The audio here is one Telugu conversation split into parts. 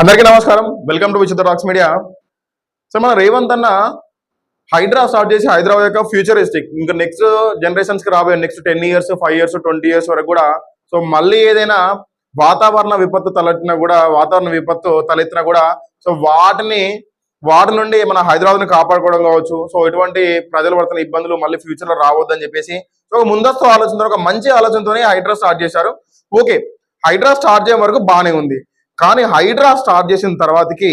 అందరికీ నమస్కారం. Welcome to Vichitra talks media so మన రేవంత్ అన్న హైడ్రా స్టార్ట్ చేసి హైదరాబాద్ యొక్క ఫ్యూచరిస్టిక్ ఇంకా నెక్స్ట్ జనరేషన్స్కి రాబోయే next ten years five years twenty years వరకు కూడా సో మళ్ళీ ఏదైనా వాతావరణ విపత్తు తలెత్తినా కూడా వాతావరణ విపత్తు తలెత్తినా కూడా సో వాటిని వాటి నుండి మన హైదరాబాద్ని కాపాడుకోవడం కావచ్చు. సో ఇటువంటి ప్రజలు పడుతున్న ఇబ్బందులు మళ్ళీ ఫ్యూచర్లో రావద్దని చెప్పేసి సో ఒక ముందస్తు ఆలోచనతో ఒక మంచి ఆలోచనతోనే హైడ్రా స్టార్ట్ చేశారు. ఓకే హైడ్రా స్టార్ట్ చేయడం వరకు బాగానే ఉంది. కానీ హైడ్రా స్టార్ట్ చేసిన తర్వాతకి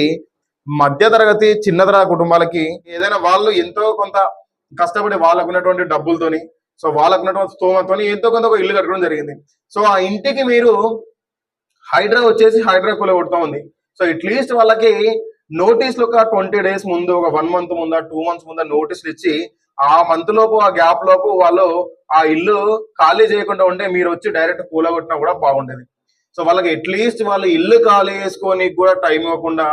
మధ్య తరగతి చిన్న తరగతి కుటుంబాలకి ఏదైనా వాళ్ళు ఎంతో కొంత కష్టపడి వాళ్ళకు ఉన్నటువంటి డబ్బులతోని సో వాళ్ళకు ఉన్నటువంటి స్తోమతోని ఎంతో కొంత ఒక ఇల్లు కట్టడం జరిగింది. సో ఆ ఇంటికి మీరు హైడ్రా వచ్చేసి హైడ్రా కూల కొడుతూ ఉంది. సో అట్లీస్ట్ వాళ్ళకి నోటీసులు ఒక ట్వంటీ డేస్ ముందు ఒక వన్ మంత్ ముందా టూ మంత్స్ ముందా నోటీసులు ఇచ్చి ఆ మంత్ లోపు ఆ గ్యాప్ లోపు వాళ్ళు ఆ ఇల్లు ఖాళీ చేయకుండా ఉంటే మీరు వచ్చి డైరెక్ట్ కూలగొట్టినా కూడా బాగుండేది. సో వాళ్ళకి అట్లీస్ట్ వాళ్ళు ఇల్లు ఖాళీ చేసుకొని కూడా టైం ఇవ్వకుండా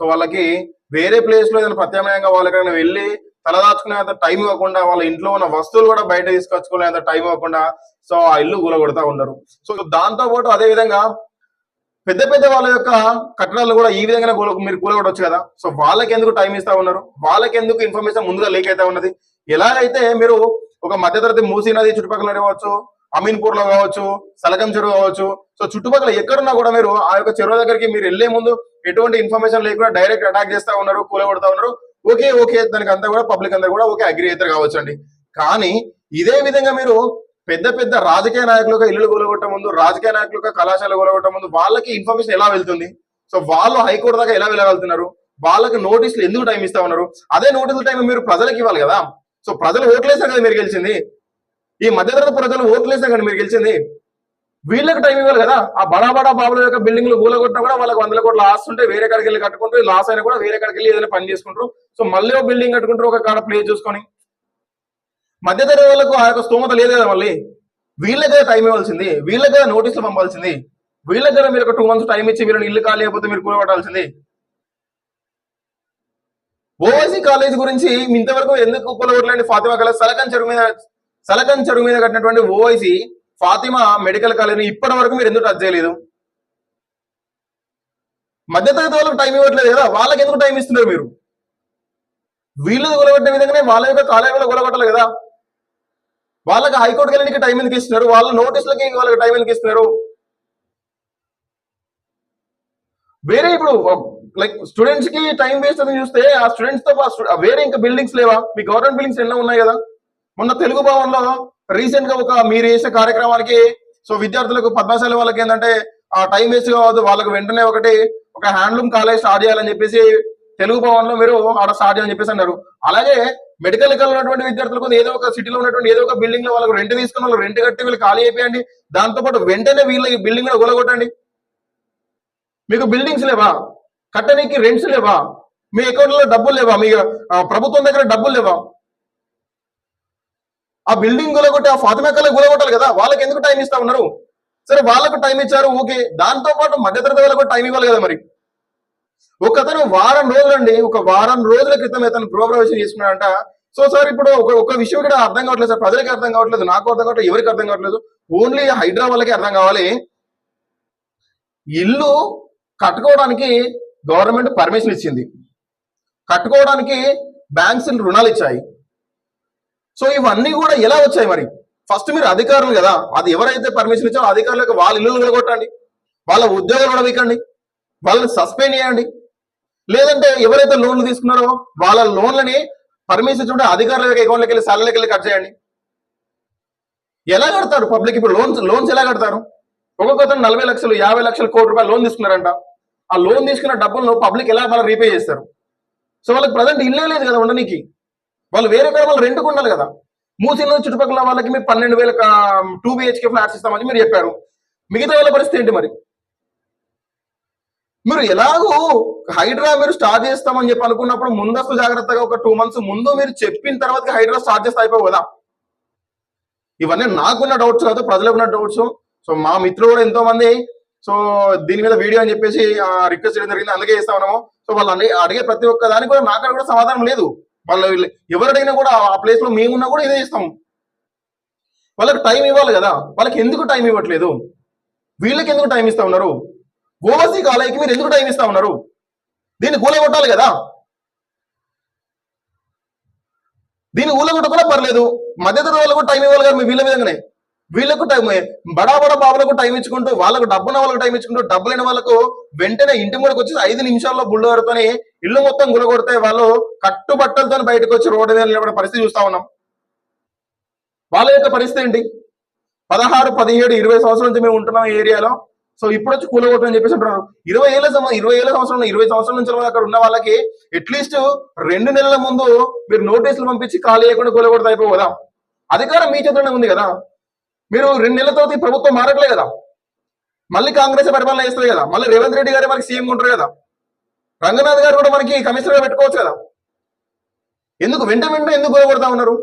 సో వాళ్ళకి వేరే ప్లేస్లో ఏదైనా ప్రత్యామ్నాయంగా వాళ్ళకైనా వెళ్ళి తలదాచుకునేంత టైం ఇవ్వకుండా వాళ్ళ ఇంట్లో ఉన్న వస్తువులు కూడా బయట తీసుకొచ్చుకునేంత టైం ఇవ్వకుండా సో ఆ ఇల్లు కూలగొడతా ఉన్నారు సో దాంతో పాటు అదే విధంగా పెద్ద పెద్ద వాళ్ళ యొక్క కట్టడాలు కూడా ఈ విధంగా మీరు కూలగొట్టవచ్చు కదా. సో వాళ్ళకి ఎందుకు టైం ఇస్తా ఉన్నారు? వాళ్ళకి ఎందుకు ఇన్ఫర్మేషన్ ముందుగా లీక్ అయితే ఉన్నది? ఎలాగైతే మీరు ఒక మధ్యతరగతి మూసీ నది చుట్టుపక్కల కావచ్చు అమీన్పూర్లో కావచ్చు సలకం చెరువు కావచ్చు. సో చుట్టుపక్కల ఎక్కడున్నా కూడా మీరు ఆ యొక్క చెరువు దగ్గరికి మీరు వెళ్ళే ముందు ఎటువంటి ఇన్ఫర్మేషన్ లేకుండా డైరెక్ట్ అటాక్ చేస్తా ఉన్నారు కూలగొడతా ఉన్నారు. ఓకే ఓకే దానికి అంతా కూడా పబ్లిక్ అంతా కూడా ఓకే అగ్రి అవుతారు కావచ్చు అండి కానీ ఇదే విధంగా మీరు పెద్ద పెద్ద రాజకీయ నాయకులుగా ఇల్లు కూలగొట్ట ముందు రాజకీయ నాయకులుగా కళాశాల కూలగొట్ట ముందు వాళ్ళకి ఇన్ఫర్మేషన్ ఎలా వెళ్తుంది? సో వాళ్ళు హైకోర్టు దాకా ఎలా వెళ్ళగలుగుతున్నారు? వాళ్ళకి నోటీసులు ఎందుకు టైం ఇస్తా ఉన్నారు? అదే నోటీసుల టైం మీరు ప్రజలకు ఇవ్వాలి కదా. సో ప్రజలు ఓట్లేసారు కదా మీరు గెలిచింది. ఈ మధ్యతరగతి ప్రజలు ఓట్లేసారు కానీ మీరు గెలిచింది. వీళ్ళకి టైం ఇవ్వాలి కదా. ఆ బడా బడా బాబుల యొక్క బిల్డింగ్లు కూలగొట్టినా కూడా వాళ్ళకి వందల కోట్ల ఆస్తి ఉంటే వేరే కాడికి వెళ్ళి కట్టుకుంటారు లాస్ అయినా కూడా వేరే కాడికి వెళ్ళి ఏదైనా పని చేసుకుంటారు. సో మళ్ళీ ఒక బిల్డింగ్ కట్టుకుంటారు ఒక కాడ ప్లేస్ చూసుకొని. మధ్యతరగతి వాళ్ళకు ఆ యొక్క స్తోమత లేదు కదా మళ్ళీ. వీళ్ళకే టైం ఇవ్వాల్సింది. వీళ్ళకే నోటీసులు పంపాల్సింది. వీళ్ళకే మీరు ఒక టూ మంత్స్ టైం ఇచ్చి మీరు ఇల్లు ఖాళీ అయిపోతే మీరు కూలగొట్టాల్సింది. ఓవైసీ కాలేజ్ గురించి ఇంతవరకు ఎందుకు కూలగొట్టలేండి ఫాతిమా కాలేజ్ సలకం చెరువు మీద సలకన్ చెరువు మీద కట్టినటువంటి ఓవైసీ ఫాతిమా మెడికల్ కాలేజీని ఇప్పటి వరకు మీరు ఎందుకు టచ్ చేయలేదు? మధ్యతరగతి వాళ్ళకి టైం ఇవ్వట్లేదు కదా వాళ్ళకి ఎందుకు టైం ఇస్తున్నారు మీరు? వీళ్ళు గొలగొట్టే విధంగానే వాళ్ళ యొక్క కాలేజీలో కొలగొట్టాలి కదా. వాళ్ళకి హైకోర్టుకి వెళ్ళడానికి టైం ఎందుకు ఇస్తున్నారు? వాళ్ళ నోటీసులకి వాళ్ళకి టైం ఎందుకు ఇస్తున్నారు? వేరే ఇప్పుడు లైక్ స్టూడెంట్స్కి టైం వేస్ట్ అని చూస్తే ఆ స్టూడెంట్స్తో వేరే ఇంకా బిల్డింగ్స్ లేవా? మీ గవర్నమెంట్ బిల్డింగ్స్ ఎన్నో ఉన్నాయి కదా. మొన్న తెలుగు భవన్లో రీసెంట్గా ఒక మీరు చేసిన కార్యక్రమానికి సో విద్యార్థులకు పద్మశాలి వాళ్ళకి ఏంటంటే ఆ టైం వేస్ట్ కావద్దు వాళ్ళకి వెంటనే ఒకటి ఒక హ్యాండ్లూమ్ కాలేజ్ స్టార్ట్ చేయాలని చెప్పేసి తెలుగు భవన్లో మీరు ఆడ స్టార్ట్ చేయాలని చెప్పేసి అన్నారు. అలాగే మెడికల్ కాలేజ్ ఉన్నటువంటి విద్యార్థులకు ఏదో ఒక సిటీలో ఉన్నటువంటి ఏదో ఒక బిల్డింగ్లో వాళ్ళకి రెంట్ తీసుకుని వాళ్ళు రెంట్ కట్టి వీళ్ళు ఖాళీ అయిపోయండి. దాంతో పాటు వెంటనే వీళ్ళ బిల్డింగ్ కూడా కూలగొట్టండి మీకు బిల్డింగ్స్ లేవా? కట్టడానికి రెంట్స్ లేవా? మీ అకౌంట్లో డబ్బులు లేవా? మీ ప్రభుత్వం దగ్గర డబ్బులు లేవా? ఆ బిల్డింగ్ గులగొట్టి ఆ ఫాతిమా కళ గులగొట్టాలి కదా? వాళ్ళకి ఎందుకు టైం ఇస్తా ఉన్నారు? సరే వాళ్ళకు టైం ఇచ్చారు ఓకే. దాంతో పాటు మధ్యతరగతి వాళ్ళకు టైం ఇవ్వాలి కదా మరి? ఒక అతను వారం రోజులండి ఒక వారం రోజుల క్రితం అతను గృహప్రవేశం చేసుకున్నాడంట. సో సార్ ఇప్పుడు ఒక ఒక విషయం కూడా అర్థం కావట్లేదు సార్. ప్రజలకి అర్థం కావట్లేదు నాకు అర్థం కావట్లేదు ఎవరికి అర్థం కావట్లేదు. ఓన్లీ హైడ్రా వాళ్ళకి అర్థం కావాలి. ఇల్లు కట్టుకోవడానికి గవర్నమెంట్ పర్మిషన్ ఇచ్చింది. కట్టుకోవడానికి బ్యాంక్స్ రుణాలు ఇచ్చాయి. సో ఇవన్నీ కూడా ఎలా వచ్చాయి మరి? ఫస్ట్ మీరు అధికారులు కదా అది ఎవరైతే పర్మిషన్ ఇచ్చారో అధికారులకు వాళ్ళ ఇల్లు కొట్టండి వాళ్ళ ఉద్యోగాలు ఉడవికండి వాళ్ళని సస్పెండ్ చేయండి. లేదంటే ఎవరైతే లోన్లు తీసుకున్నారో వాళ్ళ లోన్లని పర్మిషన్ చూడండి అధికారుల యొక్క అకౌంట్లకి వెళ్ళి సాలరీకి వెళ్ళి కట్ చేయండి. ఎలా కడతారు పబ్లిక్ ఇప్పుడు లోన్స్ లోన్స్ ఎలా కడతారు? ఒక్కొక్కతను నలభై లక్షలు యాభై లక్షలు కోటి రూపాయలు లోన్ తీసుకున్నారంట. ఆ లోన్ తీసుకున్న డబ్బులను పబ్లిక్ ఎలా మళ్ళీ రీపే చేస్తారు? సో వాళ్ళకి ప్రజెంట్ ఇల్లే లేదు కదా ఉండడానికి వాళ్ళు వేరే వేరే వాళ్ళు రెండుకు ఉండాలి కదా. మూసిన చుట్టుపక్కల వాళ్ళకి మీరు పన్నెండు వేల టూ బిహెచ్కే ఫ్లాట్స్ ఇస్తామని మీరు చెప్పారు. మిగతా వాళ్ళ పరిస్థితి ఏంటి మరి? మీరు ఎలాగో హైడ్రా మీరు స్టార్ట్ చేస్తామని చెప్పి అనుకున్నప్పుడు ముందస్తు జాగ్రత్తగా ఒక టూ మంత్స్ ముందు మీరు చెప్పిన తర్వాత హైడ్రా స్టార్ట్ చేస్తే అయిపోవు కదా. ఇవన్నీ నాకున్న డౌట్స్ కాదు ప్రజలకు ఉన్న డౌట్స్ సో మా మిత్రులు కూడా ఎంతో మంది సో దీని మీద వీడియో అని చెప్పేసి రిక్వెస్ట్ చేయడం జరిగింది. అందుకే చేస్తా ఉన్నాము. సో వాళ్ళు అడిగే ప్రతి ఒక్క దానికి కూడా నాకు కూడా సమాధానం లేదు. వాళ్ళు వీళ్ళు- కూడా ఆ ప్లేస్లో మేమున్నా కూడా ఇదే చేస్తాం. వాళ్ళకి టైం ఇవ్వాలి కదా. వాళ్ళకి ఎందుకు టైం ఇవ్వట్లేదు? వీళ్ళకి ఎందుకు టైం ఇస్తా ఉన్నారు? ఓవసీ కాలేజీకి మీరు ఎందుకు టైం ఇస్తా ఉన్నారు? దీన్ని కూలగొట్టాలి కదా. దీన్ని ఊళ్ళగొట్టకుండా పర్లేదు. మధ్యతరగతి వాళ్ళకు టైం ఇవ్వాలి కదా మీ వీళ్ళ విధంగానే వీళ్ళకు టైం బడా బడా బాబులకు టైం ఇచ్చుకుంటూ వాళ్ళకు డబ్బున్న వాళ్ళకు టైం ఇచ్చుకుంటూ డబ్బు లేని వాళ్ళకు వెంటనే ఇంటి ముందుకు వచ్చి ఐదు నిమిషాల్లో బుల్డోరుతోని ఇల్లు మొత్తం గులగొడితే వాళ్ళు కట్టుబట్టలతో బయటకు వచ్చి రోడ్డు మీద నిలబడే పరిస్థితి చూస్తా ఉన్నాం. వాళ్ళ యొక్క పరిస్థితి ఏంటి? పదహారు పదిహేడు ఇరవై సంవత్సరాల నుంచి మేము ఉంటున్నాం ఏరియాలో. సో ఇప్పుడు వచ్చి కూలగొట్టని చెప్పేసి అంటున్నారు. ఇరవై ఏళ్ళ సంవ- ఇరవై ఏళ్ళ సంవత్సరం ఇరవై సంవత్సరాల నుంచి అక్కడ ఉన్న వాళ్ళకి అట్లీస్ట్ రెండు నెలల ముందు మీరు నోటీసులు పంపించి ఖాళీ చేయకుండా కూలగొడితే అయిపోదాం? అధికారం మీ చేతిలోనే ఉంది కదా. మీరు రెండు నెలల తర్వాత ఈ ప్రభుత్వం మారట్లే కదా. మళ్ళీ కాంగ్రెస్ పరిపాలన చేస్తుంది కదా. మళ్ళీ రేవంత్ రెడ్డి గారు మనకి సీఎం ఉంటారు కదా. రంగనాథ్ గారు కూడా మనకి కమిషనర్ పెట్టుకోవచ్చు కదా. ఎందుకు వెంట వెంట ఎందుకు కూలగొడతా ఉన్నారు?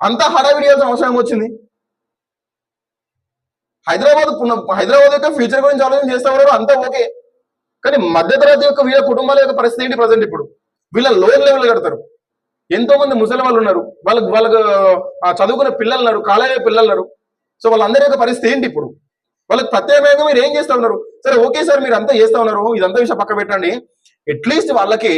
అంతా హడావిడి చేయాల్సిన అవసరం వచ్చింది. హైదరాబాద్ హైదరాబాద్ యొక్క ఫ్యూచర్ గురించి ఆలోచన చేస్తా ఉన్నారు అంతా ఓకే. కానీ మధ్యతరగతి యొక్క వీళ్ళ కుటుంబాల యొక్క పరిస్థితి ఏంటి ప్రజెంట్ ఇప్పుడు? వీళ్ళ లోయర్ లెవెల్ కడతారు. ఎంతో మంది ముసలి వాళ్ళు ఉన్నారు. వాళ్ళకి వాళ్ళకు చదువుకున్న చదువుకునే పిల్లలు ఉన్నారు కాలేజీ పిల్లలు ఉన్నారు. సో వాళ్ళందరి యొక్క పరిస్థితి ఏంటి ఇప్పుడు? వాళ్ళకి ప్రత్యేకంగా మీరు ఏం చేస్తా ఉన్నారు? సరే ఓకే సార్ మీరు అంతా చేస్తా ఉన్నారు. ఇదంతా విషయం పక్క పెట్టండి. అట్లీస్ట్ వాళ్ళకి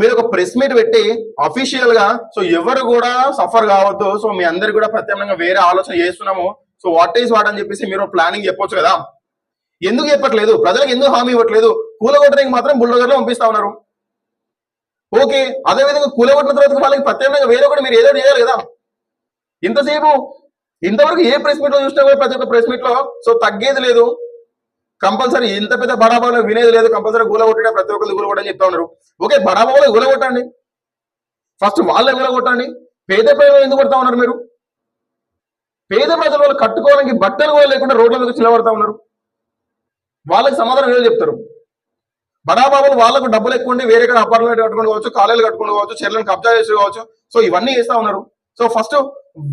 మీరు ఒక ప్రెస్ మీట్ పెట్టి అఫీషియల్గా సో ఎవరు కూడా సఫర్ కావద్దు. సో మీ అందరు కూడా ప్రత్యేకంగా వేరే ఆలోచన చేస్తున్నాము. సో వాట్ ఈస్ వాట్ అని చెప్పేసి మీరు ప్లానింగ్ చెప్పొచ్చు కదా. ఎందుకు చెప్పట్లేదు? ప్రజలకు ఎందుకు హామీ ఇవ్వట్లేదు? కూలగొట్టడానికి మాత్రం బుల్డోజర్లో పంపిస్తా ఉన్నారు. ఓకే అదే విధంగా కూలగొట్టిన తర్వాత వాళ్ళకి ప్రత్యేకంగా వేరే ఒకటి మీరు ఏదో చేయాలి కదా. ఇంతసేపు ఇంతవరకు ఏ ప్రెస్ మీట్లో చూసినా కూడా ప్రతి ఒక్క ప్రెస్ మీట్లో సో తగ్గేది లేదు. కంపల్సరీ ఇంత పెద్ద బడాబాలో వినేది లేదు. కంపల్సరీ గులగొట్టే ప్రతి ఒక్కరు గులగొట్టని చెప్తా ఉన్నారు. ఓకే బడాబాలో గూల కొట్టండి. ఫస్ట్ వాళ్ళే గులగొట్టండి పేద ప్రజలు ఎందుకు కొడతా ఉన్నారు మీరు? పేద ప్రజలు వాళ్ళు కట్టుకోవడానికి బట్టలు కూడా లేకుండా రోడ్ల మీద నిలబడతా ఉన్నారు. వాళ్ళకి సమాధానం ఏదో చెప్తారు. బడాబాబులు వాళ్ళకు డబ్బులు ఎక్కువ ఉండి వేరే అపార్ట్మెంట్ కట్టుకుని కావచ్చు కాలేజీలు కట్టుకుని కావచ్చు చెర్లను కబ్జా చేసి కావచ్చు. సో ఇవన్నీ చేస్తా ఉన్నారు. సో ఫస్ట్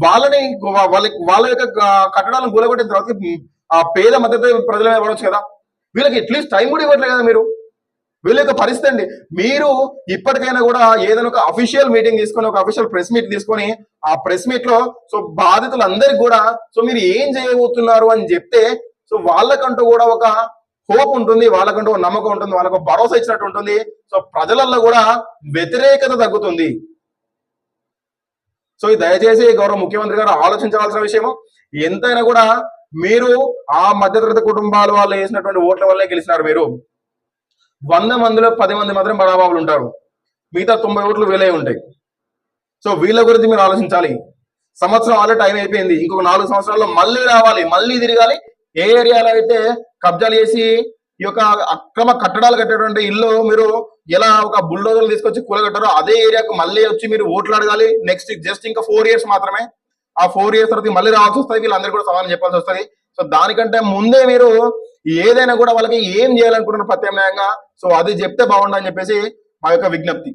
వాళ్ళని వాళ్ళకి వాళ్ళ యొక్క కట్టడాలను కూలగొట్టిన తర్వాత ఆ పేద మద్దతు ప్రజలు ఇవ్వచ్చు కదా? వీళ్ళకి అట్లీస్ట్ టైం కూడా ఇవ్వట్లేదు కదా మీరు? వీళ్ళ యొక్క పరిస్థితి అండి మీరు ఇప్పటికైనా కూడా ఏదైనా ఒక అఫీషియల్ మీటింగ్ తీసుకొని ఒక అఫీషియల్ ప్రెస్ మీట్ తీసుకొని ఆ ప్రెస్ మీట్లో సో బాధితులందరికీ కూడా సో మీరు ఏం చేయబోతున్నారు అని చెప్తే సో వాళ్ళకంటూ కూడా ఒక హోప్ ఉంటుంది వాళ్ళకంటూ ఒక నమ్మకం ఉంటుంది వాళ్ళకు భరోసా ఇచ్చినట్టు ఉంటుంది. సో ప్రజలలో కూడా వ్యతిరేకత తగ్గుతుంది. సో ఇది దయచేసి గౌరవ ముఖ్యమంత్రి గారు ఆలోచించవలసిన విషయము ఎంతైనా కూడా మీరు ఆ మధ్యతరగతి కుటుంబాల వాళ్ళు వేసినటువంటి ఓట్ల వల్లే గెలిచినారు మీరు. వంద మందిలో పది మంది మాత్రం బడాబాబులు ఉంటారు. మిగతా తొంభై ఓట్లు వీలై ఉంటాయి. సో వీళ్ళ గురించి మీరు ఆలోచించాలి. సంవత్సరం ఆల్రెడీ టైం అయిపోయింది. ఇంకొక నాలుగు సంవత్సరాల్లో మళ్ళీ రావాలి మళ్ళీ తిరగాలి. ఏ ఏరియాలో అయితే కబ్జాలు చేసి ఈ యొక్క అక్రమ కట్టడాలు కట్టేటువంటి ఇల్లు మీరు ఎలా ఒక బుల్డోజర్లు తీసుకొచ్చి కూలగట్టారో అదే ఏరియాకు మళ్ళీ వచ్చి మీరు ఓట్లు అడగాలి. నెక్స్ట్ జస్ట్ ఇంకా ఫోర్ ఇయర్స్ మాత్రమే. ఆ ఫోర్ ఇయర్స్ తర్వాత మళ్ళీ రావాల్సి వస్తుంది వీళ్ళందరూ కూడా సమాధానం చెప్పాల్సి వస్తుంది. సో దానికంటే ముందే మీరు ఏదైనా కూడా వాళ్ళకి ఏం చేయాలనుకుంటున్న ప్రత్యామ్నాయంగా? సో అది చెప్తే బాగుండని చెప్పేసి మా యొక్క విజ్ఞప్తి.